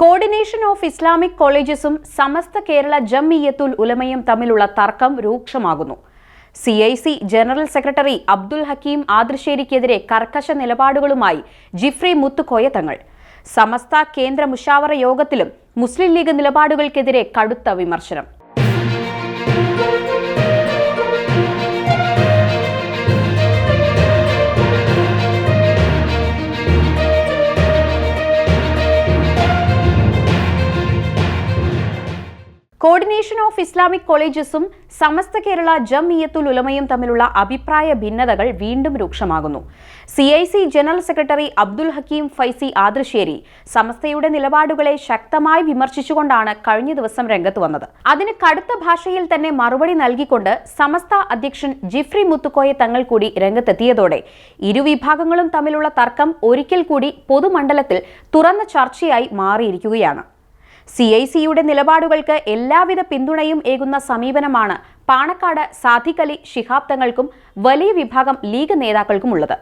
Coordination of Islamic കോളേജസും സമസ്ത കേരള ജംഇയ്യത്തുൽ ഉലമയും തമ്മിലുള്ള തർക്കം രൂക്ഷമാകുന്നു. C I C general secretary Abdul Hakeem ആദർശേരിക്കെതിരെ കർക്കശ നിലപാടുകളുമായി ജിഫ്രി മുത്തുക്കോയ തങ്ങൾ. സമസ്ത കേന്ദ്ര മുഷാവറ യോഗത്തിലും മുസ്ലിം ലീഗ് നിലപാടുകൾക്കെതിരെ കടുത്ത വിമർശനം. ഓഫ് ഇസ്ലാമിക് കോളേജസും സമസ്ത കേരള ജംഇയ്യത്തുൽ ഉലമയും തമ്മിലുള്ള അഭിപ്രായ ഭിന്നതകൾ വീണ്ടും രൂക്ഷമാകുന്നു. C I C general secretary Abdul Hakeem Faizy Adasseri സമസ്തയുടെ നിലപാടുകളെ ശക്തമായി വിമർശിച്ചുകൊണ്ടാണ് കഴിഞ്ഞ ദിവസം രംഗത്ത് വന്നത്. അതിന് കടുത്ത ഭാഷയിൽ തന്നെ മറുപടി നൽകിക്കൊണ്ട് സമസ്ത അധ്യക്ഷൻ ജിഫ്രി മുത്തുക്കോയെ തങ്ങൾ കൂടി രംഗത്തെത്തിയതോടെ ഇരുവിഭാഗങ്ങളും തമ്മിലുള്ള തർക്കം ഒരിക്കൽ കൂടി പൊതുമണ്ഡലത്തിൽ തുറന്ന ചർച്ചയായി മാറിയിരിക്കുകയാണ്. സി ഐ സിയുടെ നിലപാടുകൾക്ക് എല്ലാവിധ പിന്തുണയും ഏകുന്ന സമീപനമാണ് പാണക്കാട് അലി ശിഹാബ് തങ്ങൾക്കും വലിയ വിഭാഗം ലീഗ് നേതാക്കൾക്കുമുള്ളത്.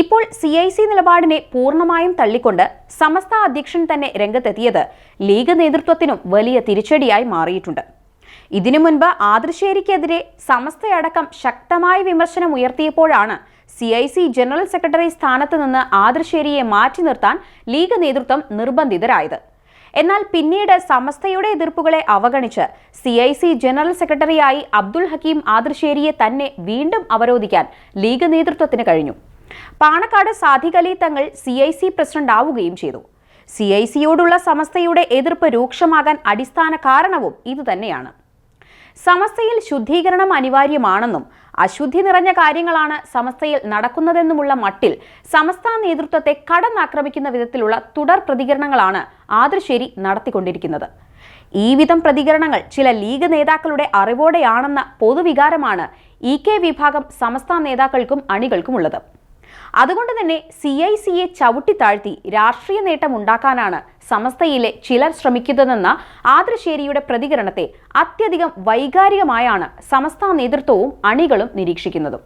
ഇപ്പോൾ സി ഐ സി നിലപാടിനെ പൂർണമായും തള്ളിക്കൊണ്ട് സമസ്ത അധ്യക്ഷൻ തന്നെ രംഗത്തെത്തിയത് ലീഗ് നേതൃത്വത്തിനും വലിയ തിരിച്ചടിയായി മാറിയിട്ടുണ്ട്. ഇതിനു മുൻപ് ആദർശേരിക്കെതിരെ സമസ്തയടക്കം ശക്തമായ വിമർശനം ഉയർത്തിയപ്പോഴാണ് C I C general secretary സ്ഥാനത്ത് നിന്ന് ആദർശേരിയെ മാറ്റി നിർത്താൻ ലീഗ് നേതൃത്വം നിർബന്ധിതരായത്. എന്നാൽ പിന്നീട് സമസ്തയുടെ എതിർപ്പുകളെ അവഗണിച്ച് സി ഐ സി ജനറൽ സെക്രട്ടറിയായി അബ്ദുൾ ഹക്കീം ആദർശേരിയെ തന്നെ വീണ്ടും അവരോധിക്കാൻ ലീഗ് നേതൃത്വത്തിന് കഴിഞ്ഞു. പാണക്കാട് സാദിഖ് അലി തങ്ങൾ സി ഐ സി പ്രസിഡന്റ് ആവുകയും ചെയ്തു. സി ഐ സിയോടുള്ള സമസ്തയുടെ എതിർപ്പ് രൂക്ഷമാകാൻ അടിസ്ഥാന കാരണവും ഇതുതന്നെയാണ്. സമസ്തയിൽ ശുദ്ധീകരണം അനിവാര്യമാണെന്നും അശുദ്ധി നിറഞ്ഞ കാര്യങ്ങളാണ് സമസ്തയിൽ നടക്കുന്നതെന്നുമുള്ള മട്ടിൽ സമസ്ത നേതൃത്വത്തെ കടന്നാക്രമിക്കുന്ന വിധത്തിലുള്ള തുടർ പ്രതികരണങ്ങളാണ് ആദർശേരി നടത്തിക്കൊണ്ടിരിക്കുന്നത്. ഈ വിധം പ്രതികരണങ്ങൾ ചില ലീഗ് നേതാക്കളുടെ അറിവോടെയാണെന്ന പൊതുവികാരമാണ് ഇ കെ വിഭാഗം സമസ്ത നേതാക്കൾക്കും അണികൾക്കുമുള്ളത്. അതുകൊണ്ട് തന്നെ സി ഐ സിയെ ചവിട്ടിത്താഴ്ത്തി രാഷ്ട്രീയ നേട്ടം ഉണ്ടാക്കാനാണ് സമസ്തയിലെ ചിലർ ശ്രമിക്കുന്നതെന്ന ആദൃശേരിയുടെ പ്രതികരണത്തെ അത്യധികം വൈകാരികമായാണ് സമസ്ത നേതൃത്വവും അണികളും നിരീക്ഷിക്കുന്നതും.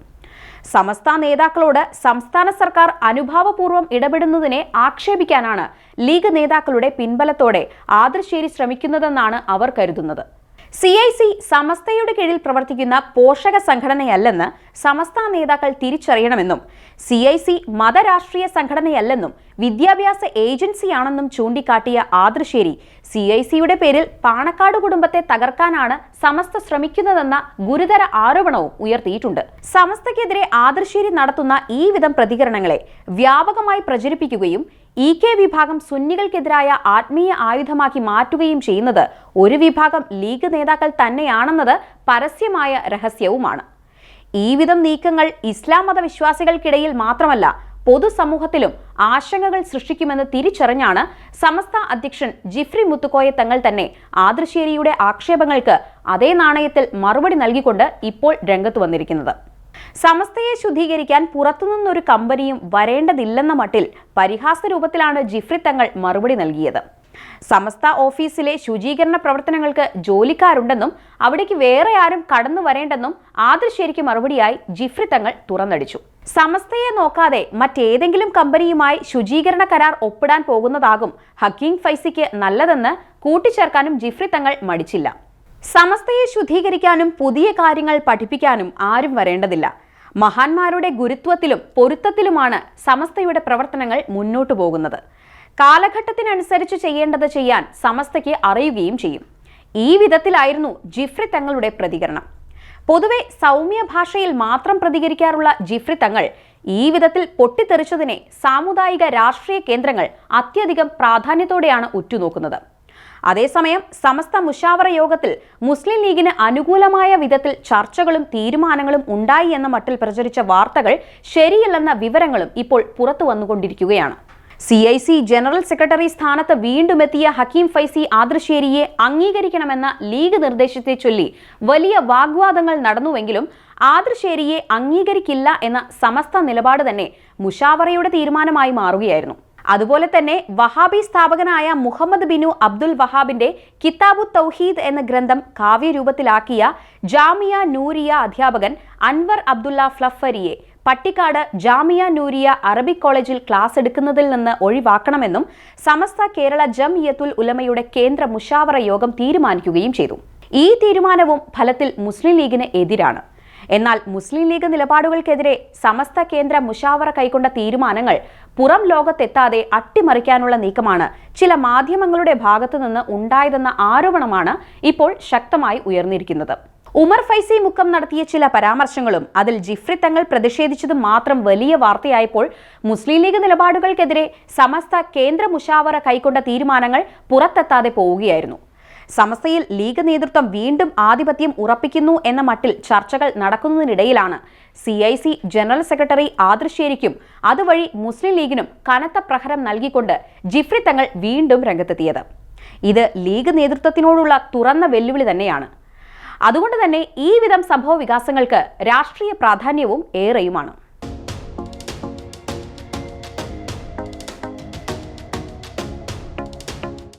സമസ്ത നേതാക്കളോട് സംസ്ഥാന സർക്കാർ അനുഭാവപൂർവം ഇടപെടുന്നതിനെ ആക്ഷേപിക്കാനാണ് ലീഗ് നേതാക്കളുടെ പിൻബലത്തോടെ ആദൃശേരി ശ്രമിക്കുന്നതെന്നാണ് അവർ കരുതുന്നത്. സി ഐ സി സമസ്തയുടെ കീഴിൽ പ്രവർത്തിക്കുന്ന പോഷക സംഘടനയല്ലെന്ന് സമസ്ത നേതാക്കൾ തിരിച്ചറിയണമെന്നും സി ഐ സി മതരാഷ്ട്രീയ സംഘടനയല്ലെന്നും വിദ്യാഭ്യാസ ഏജൻസിയാണെന്നും ചൂണ്ടിക്കാട്ടിയ ആദൃശ്ശേരി സി ഐ സിയുടെ പേരിൽ പാണക്കാട് കുടുംബത്തെ തകർക്കാനാണ് സമസ്ത ശ്രമിക്കുന്നതെന്ന ഗുരുതര ആരോപണവും ഉയർത്തിയിട്ടുണ്ട്. സമസ്തയ്ക്കെതിരെ ആദൃശ്ശേരി നടത്തുന്ന ഈ വിധം പ്രതികരണങ്ങളെ വ്യാപകമായി പ്രചരിപ്പിക്കുകയും ഇ കെ വിഭാഗം സുന്നികൾക്കെതിരായ ആത്മീയ ആയുധമാക്കി മാറ്റുകയും ചെയ്യുന്നത് ഒരു വിഭാഗം ലീഗ് നേതാക്കൾ തന്നെയാണെന്നത് പരസ്യമായ രഹസ്യവുമാണ്. ഈ വിധം നീക്കങ്ങൾ ഇസ്ലാം മതവിശ്വാസികൾക്കിടയിൽ മാത്രമല്ല പൊതുസമൂഹത്തിലും ആശങ്കകൾ സൃഷ്ടിക്കുമെന്ന് തിരിച്ചറിഞ്ഞാണ് സമസ്ത അധ്യക്ഷൻ ജിഫ്രി മുത്തുക്കോയ തങ്ങൾ തന്നെ ആദർശേരിയുടെ ആക്ഷേപങ്ങൾക്ക് അതേ നാണയത്തിൽ മറുപടി നൽകിക്കൊണ്ട് ഇപ്പോൾ രംഗത്ത് വന്നിരിക്കുന്നത്. സമസ്തയെ ശുദ്ധീകരിക്കാൻ പുറത്തുനിന്നൊരു കമ്പനിയും വരേണ്ടതില്ലെന്ന മട്ടിൽ പരിഹാസ രൂപത്തിലാണ് ജിഫ്രി തങ്ങൾ മറുപടി നൽകിയത്. സമസ്ത ഓഫീസിലെ ശുചീകരണ പ്രവർത്തനങ്ങൾക്ക് ജോലിക്കാരുണ്ടെന്നും അവിടേക്ക് വേറെ ആരും കടന്നു വരേണ്ടെന്നും ആദർശേരിക്ക് മറുപടിയായി ജിഫ്രി തങ്ങൾ തുറന്നടിച്ചു. സമസ്തയെ നോക്കാതെ മറ്റേതെങ്കിലും കമ്പനിയുമായി ശുചീകരണ കരാർ ഒപ്പിടാൻ പോകുന്നതാകും ഹക്കീം ഫൈസിക്ക് നല്ലതെന്ന് കൂട്ടിച്ചേർക്കാനും ജിഫ്രി തങ്ങൾ മടിച്ചില്ല. സമസ്തയെ ശുദ്ധീകരിക്കാനും പുതിയ കാര്യങ്ങൾ പഠിപ്പിക്കാനും ആരും വരേണ്ടതില്ല. മഹാന്മാരുടെ ഗുരുത്വത്തിലും പൊരുത്തത്തിലുമാണ് സമസ്തയുടെ പ്രവർത്തനങ്ങൾ മുന്നോട്ടു പോകുന്നത്. കാലഘട്ടത്തിനനുസരിച്ച് ചെയ്യേണ്ടത് ചെയ്യാൻ സമസ്തയ്ക്ക് അറിയുകയും ചെയ്യും. ഈ വിധത്തിലായിരുന്നു ജിഫ്രി തങ്ങളുടെ പ്രതികരണം. പൊതുവെ സൗമ്യ ഭാഷയിൽ മാത്രം പ്രതികരിക്കാറുള്ള ജിഫ്രി തങ്ങൾ ഈ വിധത്തിൽ പൊട്ടിത്തെറിച്ചതിനെ സാമുദായിക രാഷ്ട്രീയ കേന്ദ്രങ്ങൾ അത്യധികം പ്രാധാന്യത്തോടെയാണ് ഉറ്റുനോക്കുന്നത്. അതേസമയം സമസ്ത മുഷാവറ യോഗത്തിൽ മുസ്ലിം ലീഗിന് അനുകൂലമായ വിധത്തിൽ ചർച്ചകളും തീരുമാനങ്ങളും ഉണ്ടായി എന്ന മട്ടിൽ പ്രചരിച്ച വാർത്തകൾ ശരിയല്ലെന്ന വിവരങ്ങളും ഇപ്പോൾ പുറത്തു വന്നുകൊണ്ടിരിക്കുകയാണ്. C I C general secretary സ്ഥാനത്ത് വീണ്ടും എത്തിയ ഹക്കീം ഫൈസി ആദർശേരിയെ അംഗീകരിക്കണമെന്ന ലീഗ് നിർദ്ദേശത്തെ ചൊല്ലി വലിയ വാഗ്വാദങ്ങൾ നടന്നുവെങ്കിലും ആദർശേരിയെ അംഗീകരിക്കില്ല എന്ന സമസ്ത നിലപാട് തന്നെ മുഷാവറയുടെ തീരുമാനമായി മാറുകയായിരുന്നു. അതുപോലെ തന്നെ വഹാബി സ്ഥാപകനായ മുഹമ്മദ് ബിനു അബ്ദുൽ വഹാബിന്റെ കിതാബു തൗഹീദ് എന്ന ഗ്രന്ഥം കാവ്യരൂപത്തിലാക്കിയ ജാമിയ നൂരിയ അധ്യാപകൻ അൻവർ അബ്ദുല്ല ഫ്ലഫരിയെ പട്ടിക്കാട് ജാമിയ നൂരിയ അറബിക് കോളേജിൽ ക്ലാസ് എടുക്കുന്നതിൽ നിന്ന് ഒഴിവാക്കണമെന്നും സമസ്ത കേരള ജംഇയത്തുൽ ഉലമയുടെ കേന്ദ്ര മുഷാവറ യോഗം തീരുമാനിക്കുകയും ചെയ്തു. ഈ തീരുമാനവും ഫലത്തിൽ മുസ്ലിം ലീഗിന് എതിരാണ്. എന്നാൽ മുസ്ലിം ലീഗ് നിലപാടുകൾക്കെതിരെ സമസ്ത കേന്ദ്ര മുഷാവറ കൈക്കൊണ്ട തീരുമാനങ്ങൾ പുറം ലോകത്തെത്താതെ അട്ടിമറിക്കാനുള്ള നീക്കമാണ് ചില മാധ്യമങ്ങളുടെ ഭാഗത്തു നിന്ന് ഉണ്ടായതെന്ന ആരോപണമാണ് ഇപ്പോൾ ശക്തമായി ഉയർന്നിരിക്കുന്നത്. ഉമർ ഫൈസി മുക്കം നടത്തിയ ചില പരാമർശങ്ങളും അതിൽ ജിഫ്രി തങ്ങൾ പ്രതിഷേധിച്ചതും മാത്രം വലിയ വാർത്തയായപ്പോൾ മുസ്ലിം ലീഗ് നിലപാടുകൾക്കെതിരെ സമസ്ത കേന്ദ്ര മുഷാവറ കൈക്കൊണ്ട തീരുമാനങ്ങൾ പുറത്തെത്താതെ പോവുകയായിരുന്നു. സമസ്തയിൽ ലീഗ് നേതൃത്വം വീണ്ടും ആധിപത്യം ഉറപ്പിക്കുന്നു എന്ന മട്ടിൽ ചർച്ചകൾ നടക്കുന്നതിനിടയിലാണ്. C I C general secretary ആദർശേരിക്കും അതുവഴി മുസ്ലിം ലീഗിനും കനത്ത പ്രഹരം നൽകിക്കൊണ്ട് ജിഫ്രി തങ്ങൾ വീണ്ടും രംഗത്തെത്തിയത്. ഇത് ലീഗ് നേതൃത്വത്തിനോടുള്ള തുറന്ന വെല്ലുവിളി തന്നെയാണ്. അതുകൊണ്ട് തന്നെ ഈ വിധം സംഭവ വികാസങ്ങൾക്ക് രാഷ്ട്രീയ പ്രാധാന്യവും ഏറെയുമാണ്.